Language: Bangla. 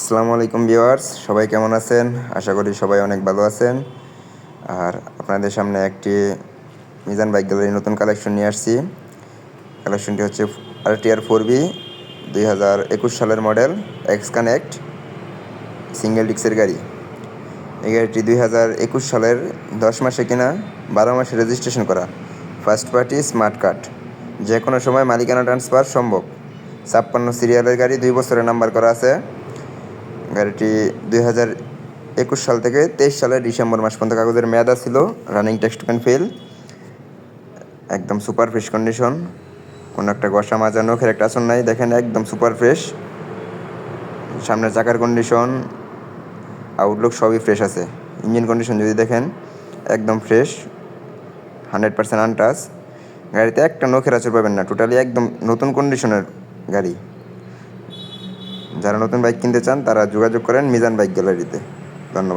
আসসালামু আলাইকুম ভিউয়ার্স, সবাই কেমন আছেন? আশা করি সবাই অনেক ভালো আছেন। আর আপনাদের সামনে একটি মিজান বাইক গ্যালারি নতুন কালেকশন নিয়ে আসছি। কালেকশনটি হচ্ছে আর টি আর ফোর বি দুই হাজার একুশ সালের মডেল এক্স কানেক্ট সিঙ্গেল ডিক্সের গাড়ি। এই গাড়িটি দুই হাজার একুশ সালের দশ মাসে কিনা বারো মাসে রেজিস্ট্রেশন করা। ফার্স্ট পার্টি স্মার্ট কার্ড যে কোনো সময় মালিকানা ট্রান্সফার সম্ভব। ছাপ্পান্ন সিরিয়ালের গাড়ি দুই বছরের নাম্বার করা আছে। গাড়িটি দুই হাজার একুশ সাল থেকে তেইশ সালের ডিসেম্বর মাস পর্যন্ত কাগজের মেয়াদা ছিল রানিং টেক্সট ক্যান ফেল একদম সুপার ফ্রেশ কন্ডিশন কোনো একটা গসা মাজা, নখের একটা আসন নাই, দেখেন একদম সুপার ফ্রেশ সামনের চাকার কন্ডিশন আউটলুক সবই ফ্রেশ আছে ইঞ্জিন কন্ডিশন যদি দেখেন, একদম ফ্রেশ হান্ড্রেড পার্সেন্ট আনটাচ গাড়িতে একটা নখের আচর পাবেন না টোটালি একদম নতুন কন্ডিশনের গাড়ি। যারা নতুন বাইক কিনতে চান তারা যোগাযোগ করেন মিজান বাইক গ্যালারিতে ধন্যবাদ।